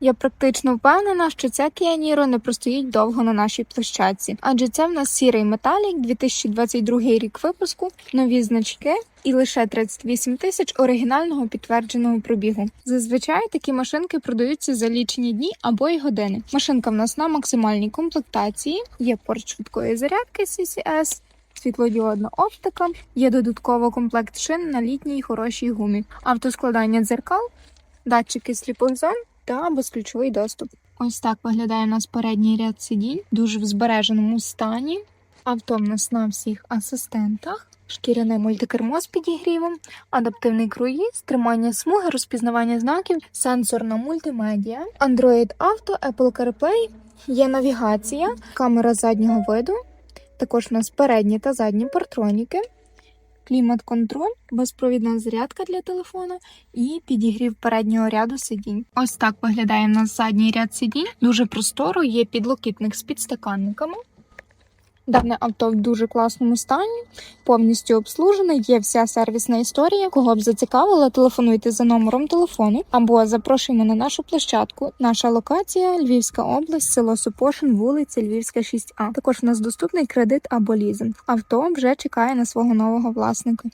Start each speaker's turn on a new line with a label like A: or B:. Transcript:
A: Я практично впевнена, що ця Niro не простоїть довго на нашій площадці, адже це в нас сірий металік, 2022 рік випуску, нові значки і лише 38 тисяч оригінального підтвердженого пробігу. Зазвичай такі машинки продаються за лічені дні або й години. Машинка в нас на максимальній комплектації, є порт швидкої зарядки CCS, світлодіодна оптика, є додатково комплект шин на літній хорошій гумі, автоскладання дзеркал, датчики сліпих та безключовий доступ. Ось так виглядає у нас передній ряд сидінь, дуже в збереженому стані. Авто в нас на всіх асистентах. Шкіряне мультикермо з підігрівом, адаптивний круїз, тримання смуги, розпізнавання знаків, сенсорна мультимедіа, Android Auto, Apple CarPlay, є навігація, камера заднього виду, також у нас передні та задні партроніки, клімат-контроль, безпровідна зарядка для телефона і підігрів переднього ряду сидінь. Ось так виглядає у нас задній ряд сидінь. Дуже просторо, є підлокітник з підстаканниками. Дане авто в дуже класному стані, повністю обслужене, є вся сервісна історія. Кого б зацікавило, телефонуйте за номером телефону або запрошуємо на нашу площадку. Наша локація Львівська область, село Супошин, вулиця Львівська, 6А. Також у нас доступний кредит або лізинг. Авто вже чекає на свого нового власника.